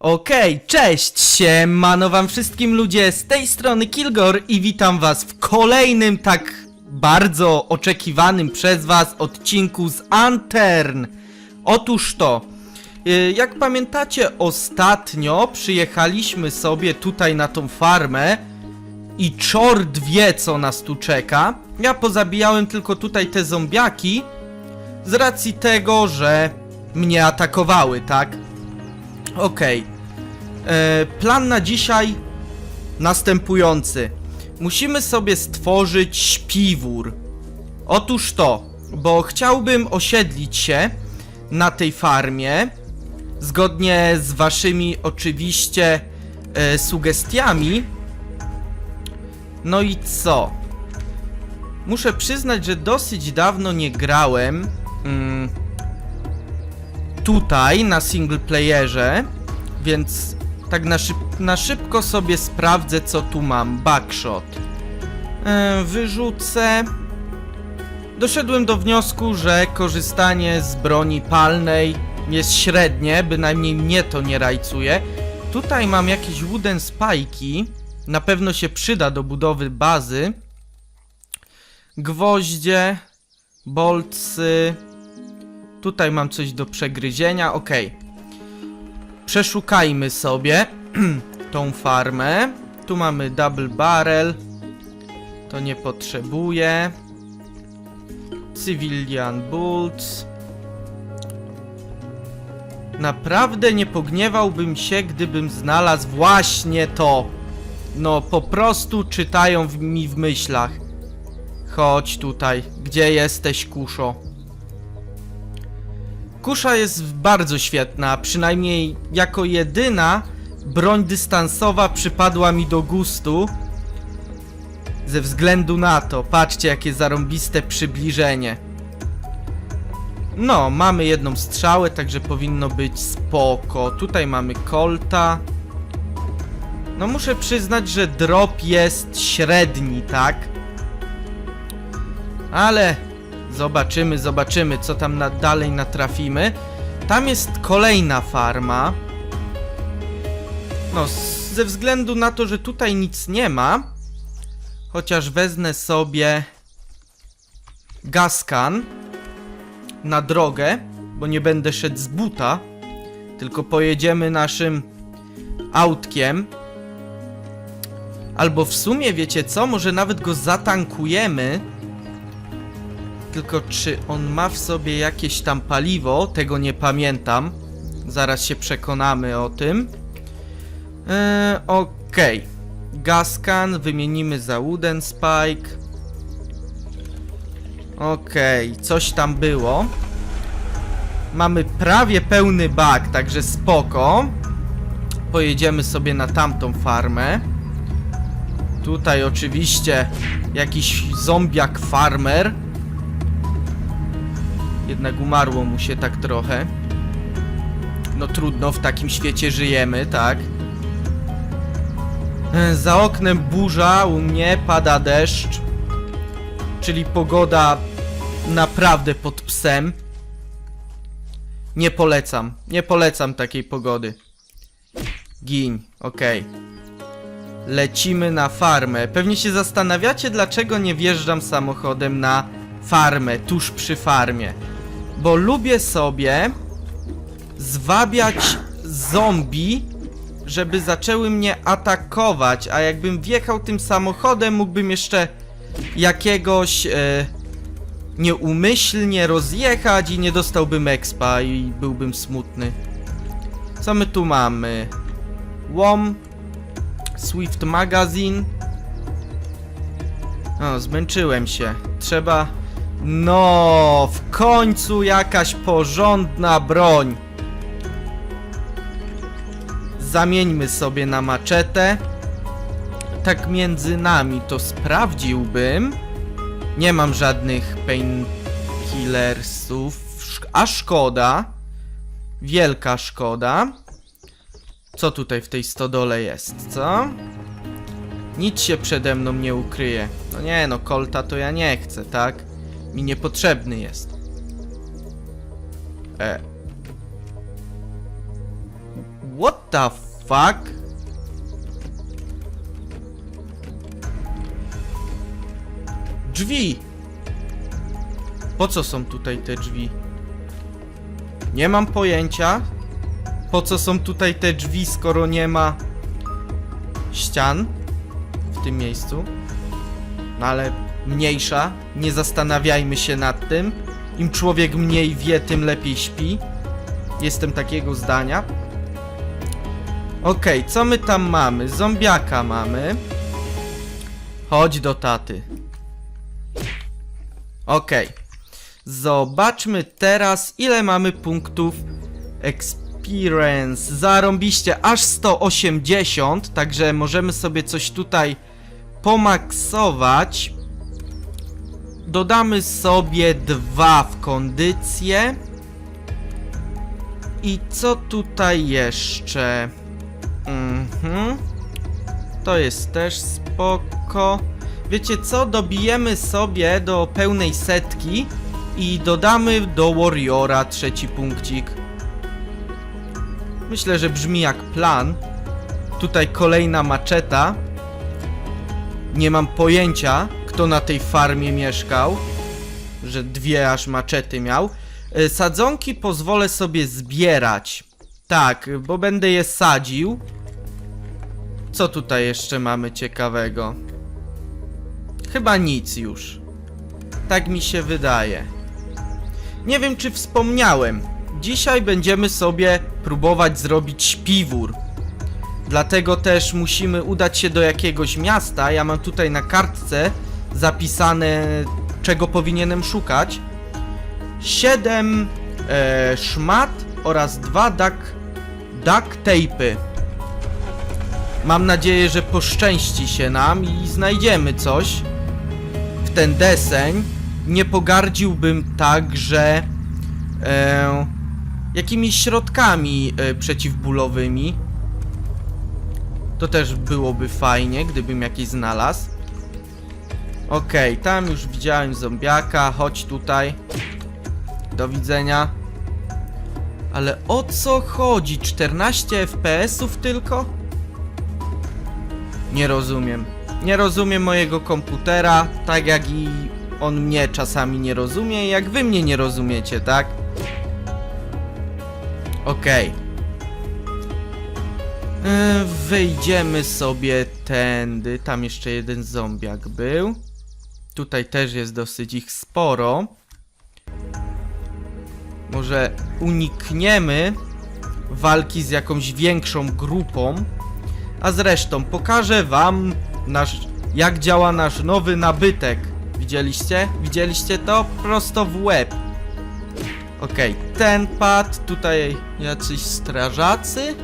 Okej, cześć, siemano wam wszystkim ludzie, z tej strony Kilgore i witam was w kolejnym tak bardzo oczekiwanym przez was odcinku z Antern. Otóż to, jak pamiętacie ostatnio przyjechaliśmy sobie tutaj na tą farmę i czord wie co nas tu czeka. Ja pozabijałem tylko tutaj te zombiaki z racji tego, że mnie atakowały, tak? Okej. E, Plan na dzisiaj następujący. Musimy sobie stworzyć śpiwór. Otóż to, bo chciałbym osiedlić się na tej farmie, zgodnie z waszymi oczywiście e, sugestiami. No i co? Muszę przyznać, że dosyć dawno nie grałem. Mm, tutaj na single playerze, więc tak na, szyb na szybko sobie sprawdzę co tu mam. Backshot. E, wyrzucę. Doszedłem do wniosku, że korzystanie z broni palnej jest średnie, bynajmniej mnie to nie rajcuje. Tutaj mam jakieś wooden spajki. Na pewno się przyda do budowy bazy. Gwoździe, bolcy, Tutaj mam coś do przegryzienia, ok. Przeszukajmy sobie tą farmę. Tu mamy double barrel. To nie potrzebuję. Civilian Bolts. Naprawdę nie pogniewałbym się, gdybym znalazł właśnie to. No, po prostu czytają w mi w myślach. Chodź tutaj. Gdzie jesteś, kuszo? Kusza jest bardzo świetna, przynajmniej jako jedyna broń dystansowa przypadła mi do gustu. Ze względu na to, patrzcie jakie zarąbiste przybliżenie. No, mamy jedną strzałę, także powinno być spoko. Tutaj mamy kolta. No muszę przyznać, że drop jest średni, tak? Ale Zobaczymy, zobaczymy, co tam na, dalej natrafimy. Tam jest kolejna farma. No, ze względu na to, że tutaj nic nie ma, chociaż wezmę sobie gaskan na drogę, bo nie będę szedł z buta, tylko pojedziemy naszym autkiem. Albo w sumie, wiecie co, może nawet go zatankujemy. Tylko czy on ma w sobie jakieś tam paliwo? Tego nie pamiętam. Zaraz się przekonamy o tym. Eee, Okej. Gaskan wymienimy za Wooden Spike. Okej, coś tam było. Mamy prawie pełny bak, także spoko. Pojedziemy sobie na tamtą farmę. Tutaj oczywiście jakiś zombiak farmer. Jednak umarło mu się tak trochę. No trudno, w takim świecie żyjemy, tak? E, Za oknem burza, u mnie pada deszcz. Czyli pogoda naprawdę pod psem. Nie polecam, nie polecam takiej pogody. Gin, okej. Lecimy na farmę. Pewnie się zastanawiacie, dlaczego nie wjeżdżam samochodem na farmę, tuż przy farmie. Bo lubię sobie zwabiać zombie, żeby zaczęły mnie atakować, a jakbym wjechał tym samochodem, mógłbym jeszcze jakiegoś e, nieumyślnie rozjechać i nie dostałbym expa i byłbym smutny. Co my tu mamy? WOM, Swift Magazine. O, zmęczyłem się. Trzeba... No, w końcu jakaś porządna broń. Zamieńmy sobie na maczetę. Tak między nami to sprawdziłbym. Nie mam żadnych painkillersów, a szkoda. Wielka szkoda. Co tutaj w tej stodole jest, co? Nic się przede mną nie ukryje. No nie no, kolta to ja nie chcę, tak? Mi niepotrzebny jest. E. What the fuck? Drzwi! Po co są tutaj te drzwi? Nie mam pojęcia. Po co są tutaj te drzwi, skoro nie ma ścian w tym miejscu? No ale mniejsza, nie zastanawiajmy się nad tym. Im człowiek mniej wie, tym lepiej śpi. Jestem takiego zdania. Okej, co my tam mamy? Zombiaka mamy. Chodź do taty. Okej. Zobaczmy teraz, ile mamy punktów experience. Zarąbiście aż 180, także możemy sobie coś tutaj pomaksować. Dodamy sobie dwa w kondycję. I co tutaj jeszcze? Mhm. To jest też spoko. Wiecie co? Dobijemy sobie do pełnej setki i dodamy do Warriora trzeci punkcik. Myślę, że brzmi jak plan. Tutaj kolejna maczeta. Nie mam pojęcia, kto na tej farmie mieszkał, że dwie aż maczety miał. E, Sadzonki pozwolę sobie zbierać. Tak, bo będę je sadził. Co tutaj jeszcze mamy ciekawego? Chyba nic już. Tak mi się wydaje. Nie wiem, czy wspomniałem. Dzisiaj będziemy sobie próbować zrobić śpiwór. Dlatego też musimy udać się do jakiegoś miasta. Ja mam tutaj na kartce zapisane, czego powinienem szukać. 7 e, szmat oraz dwa duck, duct tape'y. Mam nadzieję, że poszczęści się nam i znajdziemy coś ten deseń. Nie pogardziłbym także e, jakimiś środkami e, przeciwbólowymi. To też byłoby fajnie, gdybym jakieś znalazł. Okej, tam już widziałem zombiaka, chodź tutaj. Do widzenia. Ale o co chodzi? 14 FPS-ów tylko? Nie rozumiem. Nie rozumiem mojego komputera, tak jak i on mnie czasami nie rozumie, jak wy mnie nie rozumiecie, tak? Okej. E, Wyjdziemy sobie tędy. Tam jeszcze jeden zombiak był. Tutaj też jest dosyć ich sporo. Może unikniemy walki z jakąś większą grupą. A zresztą pokażę wam nasz, jak działa nasz nowy nabytek. Widzieliście? Widzieliście to? Prosto w łeb. Okej, ten pad, tutaj jacyś strażacy.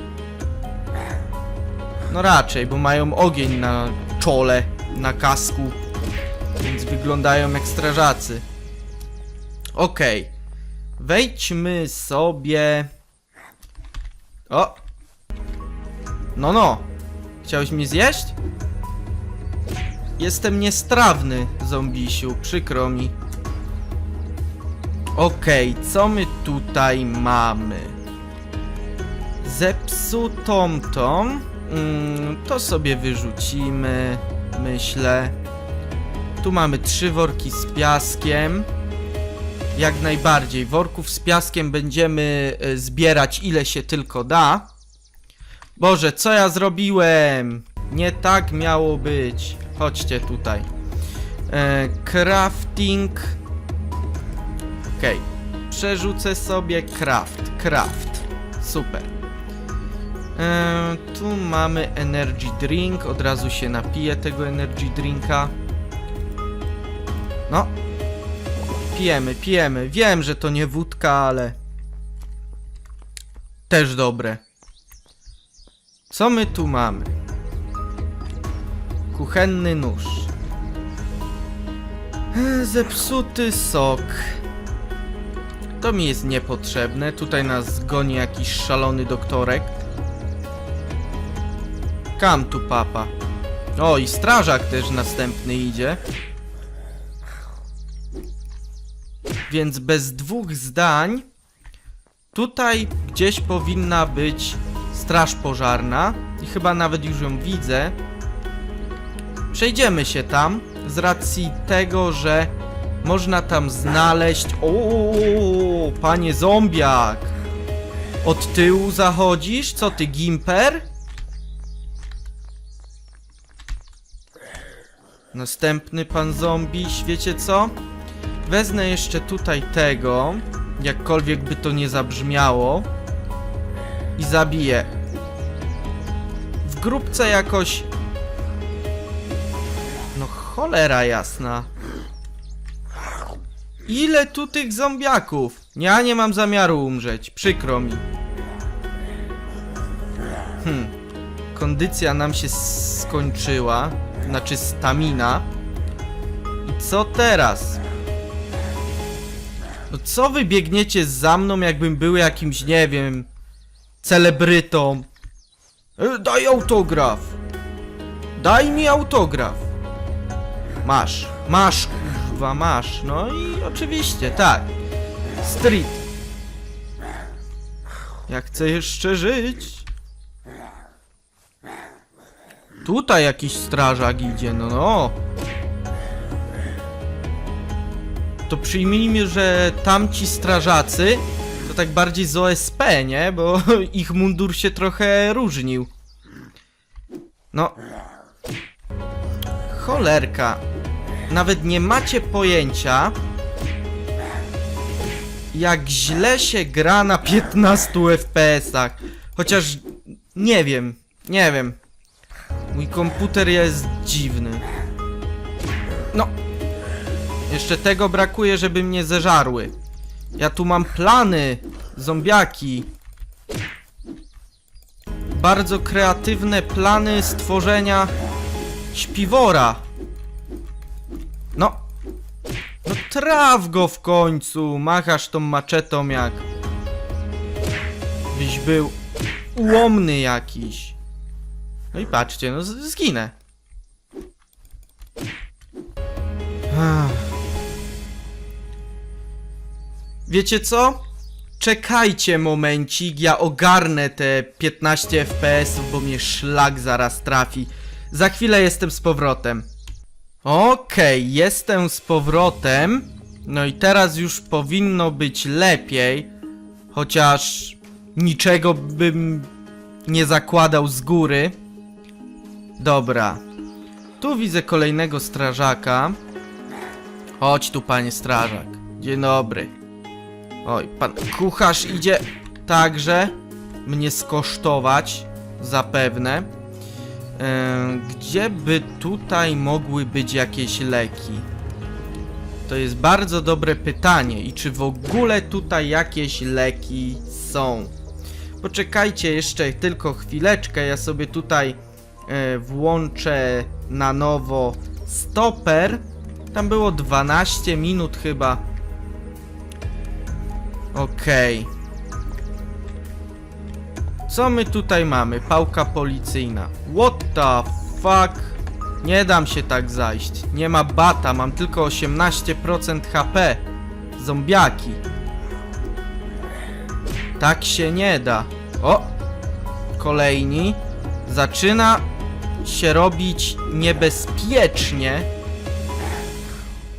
No raczej, bo mają ogień na czole, na kasku. Więc wyglądają jak strażacy. Okej. Wejdźmy sobie... O! No no! Chciałeś mnie zjeść? Jestem niestrawny, zombisiu, przykro mi. Okej, co my tutaj mamy? Zepsutą tą. Mm, to sobie wyrzucimy, myślę. Tu mamy trzy worki z piaskiem. Jak najbardziej. Worków z piaskiem będziemy e, zbierać ile się tylko da. Boże, co ja zrobiłem? Nie tak miało być. Chodźcie tutaj. E, crafting. Okej. Przerzucę sobie craft. Craft. Super. E, tu mamy energy drink. Od razu się napiję tego energy drinka. No. Pijemy, pijemy. Wiem, że to nie wódka, ale... Też dobre. Co my tu mamy? Kuchenny nóż. Zepsuty sok. To mi jest niepotrzebne. Tutaj nas goni jakiś szalony doktorek. Come tu, papa. O, i strażak też następny idzie. Więc bez dwóch zdań tutaj gdzieś powinna być straż pożarna i chyba nawet już ją widzę. Przejdziemy się tam z racji tego, że można tam znaleźć. O, panie zombiak! Od tyłu zachodzisz? Co ty, Gimper? Następny pan zombie, wiecie co? Wezmę jeszcze tutaj tego, jakkolwiek by to nie zabrzmiało i zabiję. W grupce jakoś... Cholera jasna. Ile tu tych zombiaków? Ja nie mam zamiaru umrzeć, przykro mi. Hmm. Kondycja nam się skończyła. Znaczy stamina. I co teraz? No co wy biegniecie za mną, jakbym był jakimś, nie wiem, celebrytą? E, Daj autograf! Daj mi autograf! Masz, masz, kurwa, masz. No i oczywiście, tak. Street. Ja chcę jeszcze żyć. Tutaj jakiś strażak idzie, no no. To przyjmijmy, że tamci strażacy to tak bardziej z OSP, nie? Bo ich mundur się trochę różnił. No. Cholerka. Nawet nie macie pojęcia, jak źle się gra na 15 FPS-ach. Chociaż nie wiem, nie wiem. Mój komputer jest dziwny. No. Jeszcze tego brakuje, żeby mnie zeżarły. Ja tu mam plany, zombiaki. Bardzo kreatywne plany stworzenia śpiwora. No. Traf go w końcu. Machasz tą maczetą jak... Byś był ułomny jakiś. No i patrzcie, no zginę. Wiecie co? Czekajcie momencik, ja ogarnę te 15 FPS, bo mnie szlak zaraz trafi. Za chwilę jestem z powrotem. Okej, jestem z powrotem. No i teraz już powinno być lepiej. Chociaż niczego bym nie zakładał z góry. Dobra. Tu widzę kolejnego strażaka. Chodź tu, panie strażak. Dzień dobry. Oj, pan kucharz idzie także mnie skosztować. Zapewne. Em, gdzie by tutaj mogły być jakieś leki? To jest bardzo dobre pytanie. I czy w ogóle tutaj jakieś leki są? Poczekajcie jeszcze tylko chwileczkę. Ja sobie tutaj e, włączę na nowo stoper. Tam było 12 minut chyba. Okej. Co my tutaj mamy? Pałka policyjna. What the fuck? Nie dam się tak zajść. Nie ma bata, mam tylko 18% HP. Zombiaki. Tak się nie da. O! Kolejni. Zaczyna się robić niebezpiecznie.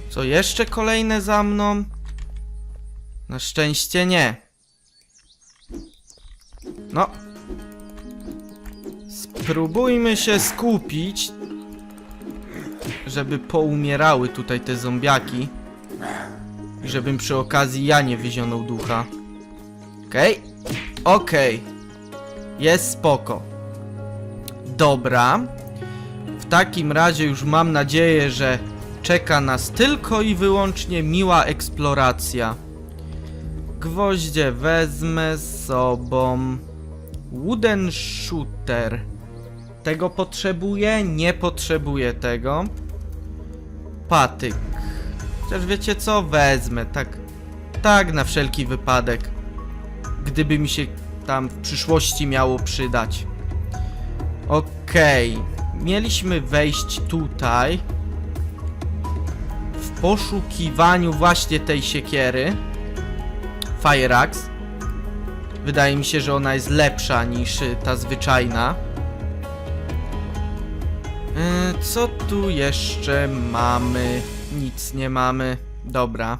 Co jeszcze kolejne za mną? Na szczęście nie. No. Spróbujmy się skupić, żeby poumierały tutaj te zombiaki. Żebym przy okazji ja nie wyzionął ducha. Okej. Okej. Jest spoko. Dobra. W takim razie już mam nadzieję, że czeka nas tylko i wyłącznie miła eksploracja. Gwoździe wezmę sobą. Wooden shooter. Tego potrzebuję? Nie potrzebuję tego. Patyk. Chociaż wiecie co? Wezmę, tak. Tak, na wszelki wypadek. Gdyby mi się tam w przyszłości miało przydać. Okej. Okej. Mieliśmy wejść tutaj. W poszukiwaniu właśnie tej siekiery. Fire Axe. Wydaje mi się, że ona jest lepsza niż ta zwyczajna. Yy, co tu jeszcze mamy? Nic nie mamy. Dobra.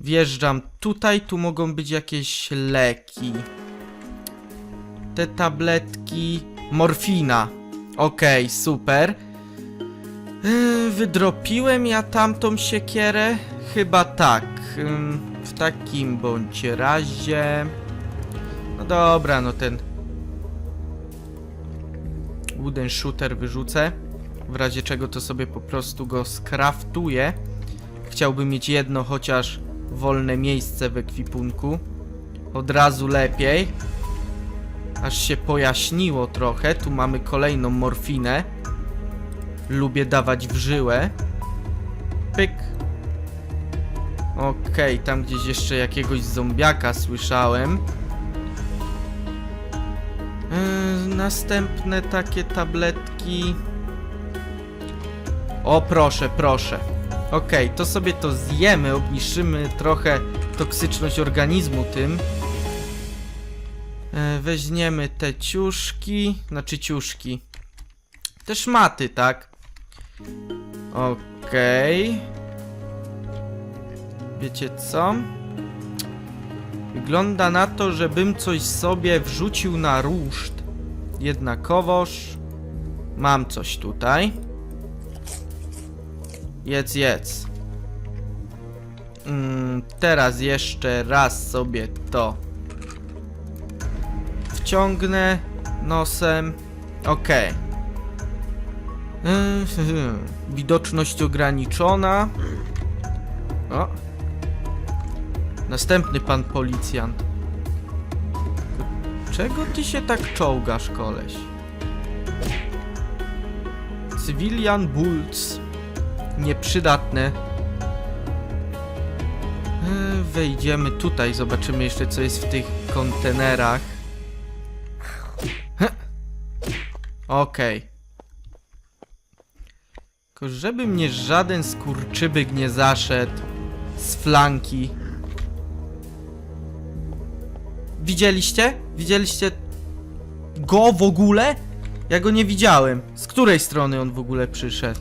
Wjeżdżam tutaj, tu mogą być jakieś leki. Te tabletki. Morfina. Okej, super. Yy, wydropiłem ja tamtą siekierę? Chyba tak. W takim bądź razie. No dobra, no ten. Wooden shooter wyrzucę. W razie czego to sobie po prostu go skraftuję. Chciałbym mieć jedno chociaż wolne miejsce w ekwipunku. Od razu lepiej. Aż się pojaśniło trochę. Tu mamy kolejną morfinę. Lubię dawać w żyłę. Pyk. Okej, tam gdzieś jeszcze jakiegoś zombiaka słyszałem. Następne takie tabletki. O, proszę, proszę. Okej, to sobie to zjemy, obniżymy trochę toksyczność organizmu tym. E, weźmiemy te ciuszki, znaczy ciuszki. Te szmaty, tak? Okej. Wiecie co? Wygląda na to, żebym coś sobie wrzucił na ruszt. Jednakowoż mam coś tutaj. Jedz, jedz. Mm, teraz jeszcze raz sobie to wciągnę nosem. Okay. Widoczność ograniczona. O. Następny pan policjant. Czego ty się tak czołgasz, koleś? Civilian Bulls. Nieprzydatne. E, Wejdziemy tutaj, zobaczymy jeszcze co jest w tych kontenerach. Okej. Tylko żeby mnie żaden skurczybyk nie zaszedł z flanki. Widzieliście? Widzieliście go w ogóle? Ja go nie widziałem. Z której strony on w ogóle przyszedł?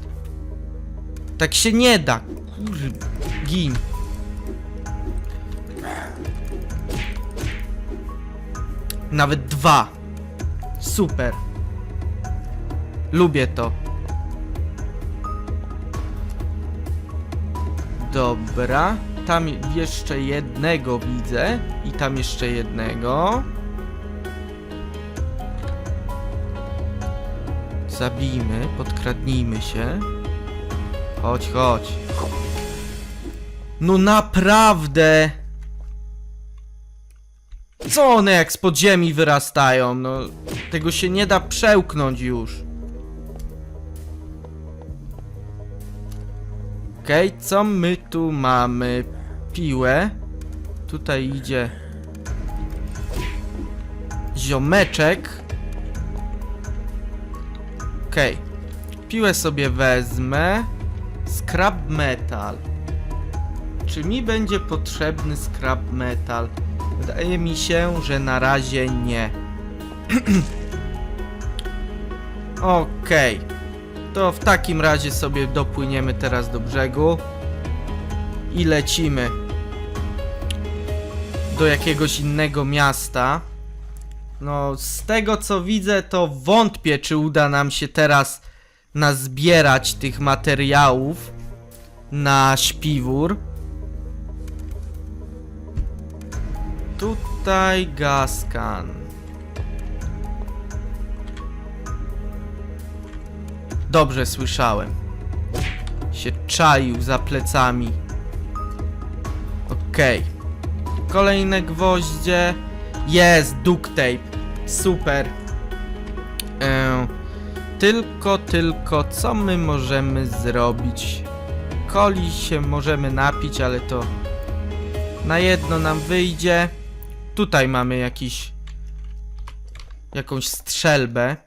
Tak się nie da. Kur... Gin. Nawet dwa. Super. Lubię to. Dobra. Tam jeszcze jednego widzę. I tam jeszcze jednego. Zabijmy, podkradnijmy się. Chodź, chodź. No naprawdę! Co one jak z podziemi wyrastają? No, tego się nie da przełknąć już. Okej, okay, co my tu mamy? Piłę. Tutaj idzie ziomeczek. Okej. Okay. Piłę sobie wezmę. Scrap metal. Czy mi będzie potrzebny scrap metal? Wydaje mi się, że na razie nie. Okej. Okay. To w takim razie sobie dopłyniemy teraz do brzegu. I lecimy. Do jakiegoś innego miasta. No, z tego co widzę, to wątpię, czy uda nam się teraz nazbierać tych materiałów na śpiwór. Tutaj gaskan. Dobrze słyszałem. Się czaił za plecami. Okej. Okay. Kolejne gwoździe. Jest duct tape. Super. Eee, tylko, tylko, co my możemy zrobić? Coli się możemy napić, ale to na jedno nam wyjdzie. Tutaj mamy jakiś jakąś strzelbę.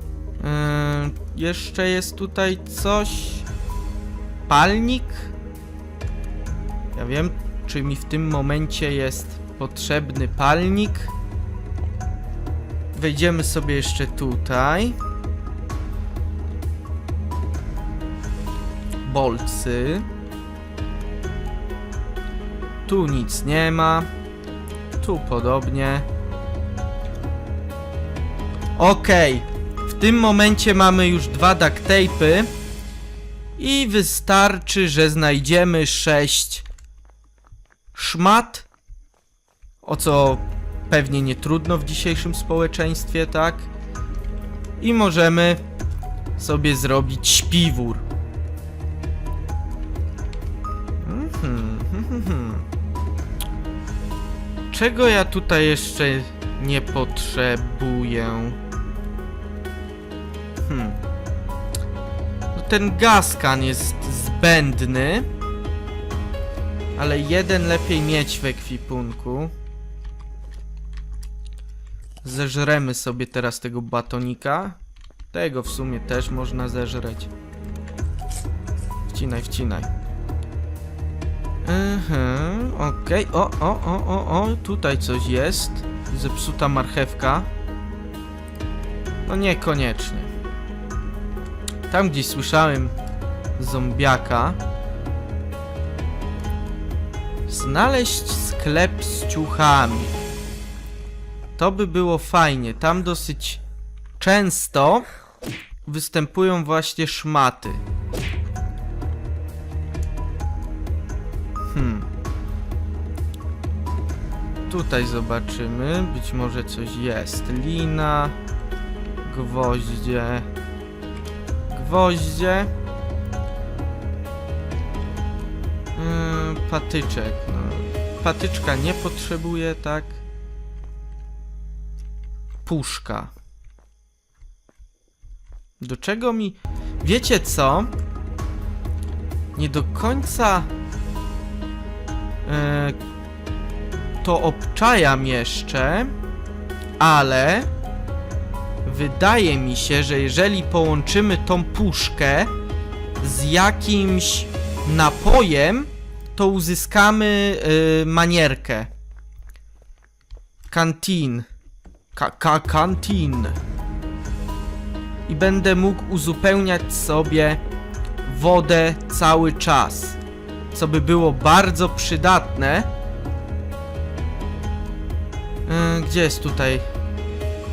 Yy, jeszcze jest tutaj coś. Palnik? Ja wiem, czy mi w tym momencie jest potrzebny palnik. Wejdziemy sobie jeszcze tutaj. Bolcy. Tu nic nie ma. Tu podobnie. Okej. W tym momencie mamy już dwa duct tape'y. I wystarczy, że znajdziemy sześć szmat. O co pewnie nie trudno w dzisiejszym społeczeństwie, tak? I możemy sobie zrobić śpiwór. Mhm. Czego ja tutaj jeszcze nie potrzebuję? Hmm. No ten gaskan jest zbędny. Ale jeden lepiej mieć w ekwipunku. Zeżremy sobie teraz tego batonika. Tego w sumie też można zeżreć. Wcinaj, wcinaj. Mhm, okej. O, o, o, o, o, tutaj coś jest. Zepsuta marchewka. No niekoniecznie. Tam gdzieś słyszałem zombiaka. Znaleźć sklep z ciuchami. To by było fajnie. Tam dosyć często występują właśnie szmaty. Hmm. Tutaj zobaczymy. Być może coś jest. Lina. Gwoździe. Gwoździe. Yy, patyczek. No. Patyczka nie potrzebuje, tak? Puszka. Do czego mi... Wiecie co? Nie do końca... E, to obczajam jeszcze, ale wydaje mi się, że jeżeli połączymy tą puszkę z jakimś napojem, to uzyskamy y, manierkę. Kantin. Ka ka kantin. I będę mógł uzupełniać sobie wodę cały czas. Co by było bardzo przydatne. Yy, gdzie jest tutaj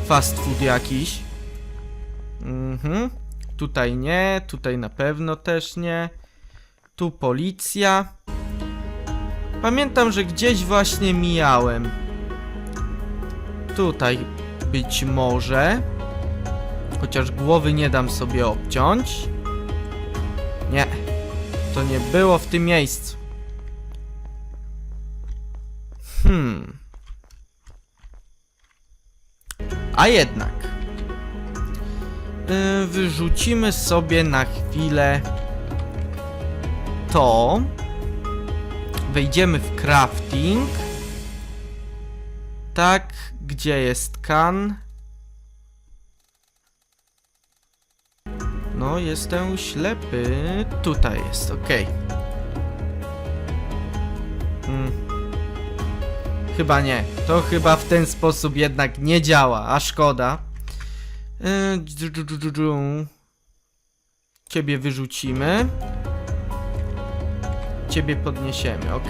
fast food jakiś? Mhm. Tutaj nie, tutaj na pewno też nie. Tu policja. Pamiętam, że gdzieś właśnie mijałem. Tutaj być może. Chociaż głowy nie dam sobie obciąć. Nie. To nie było w tym miejscu. Hmm. A jednak. Yy, wyrzucimy sobie na chwilę to. Wejdziemy w crafting. Tak, gdzie jest kan? No, jestem ślepy. Tutaj jest, ok. Hmm. Chyba nie. To chyba w ten sposób jednak nie działa, a szkoda. Yy. Ciebie wyrzucimy. Ciebie podniesiemy, ok.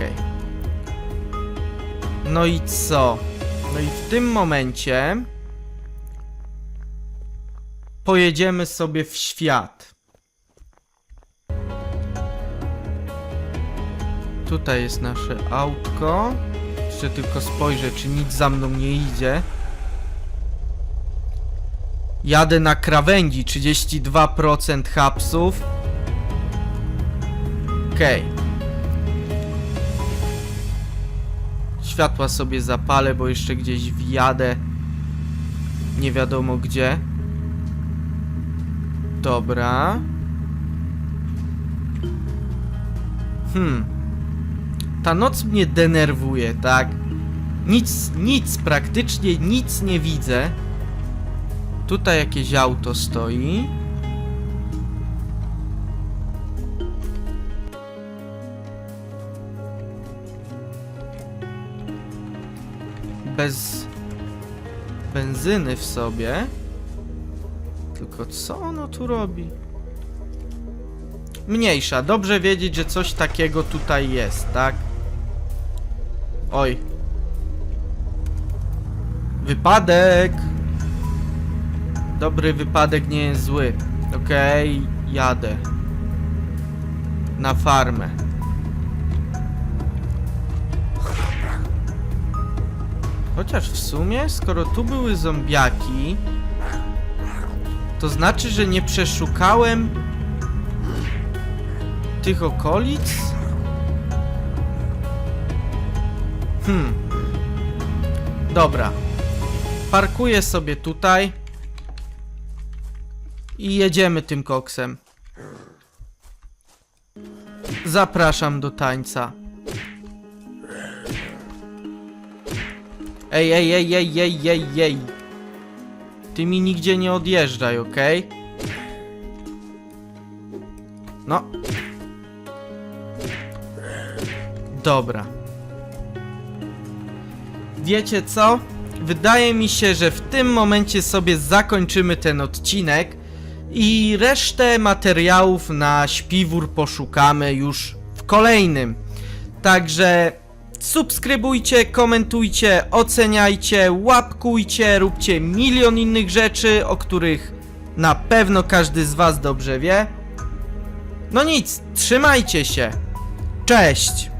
No i co? No i w tym momencie pojedziemy sobie w świat. Tutaj jest nasze autko. Jeszcze tylko spojrzę, czy nic za mną nie idzie. Jadę na krawędzi, 32% hapsów. Okej. Światła sobie zapalę, bo jeszcze gdzieś wjadę. Nie wiadomo gdzie. Dobra. Hmm. Ta noc mnie denerwuje, tak? Nic, nic, praktycznie nic nie widzę. Tutaj jakieś auto stoi. Bez benzyny w sobie. Tylko co ono tu robi? Mniejsza, dobrze wiedzieć, że coś takiego tutaj jest, tak? Oj. Wypadek! Dobry wypadek nie jest zły. Okej, jadę. Na farmę. Chociaż w sumie, skoro tu były zombiaki, to znaczy, że nie przeszukałem tych okolic? Hmm. Dobra. Parkuję sobie tutaj. I jedziemy tym koksem. Zapraszam do tańca. Ej, ej, ej, ej, ej, ej, ej. Ty mi nigdzie nie odjeżdżaj, okej? No. Dobra. Wiecie co? Wydaje mi się, że w tym momencie sobie zakończymy ten odcinek i resztę materiałów na śpiwór poszukamy już w kolejnym. Także subskrybujcie, komentujcie, oceniajcie, łapkujcie, róbcie milion innych rzeczy, o których na pewno każdy z Was dobrze wie. No nic, trzymajcie się. Cześć!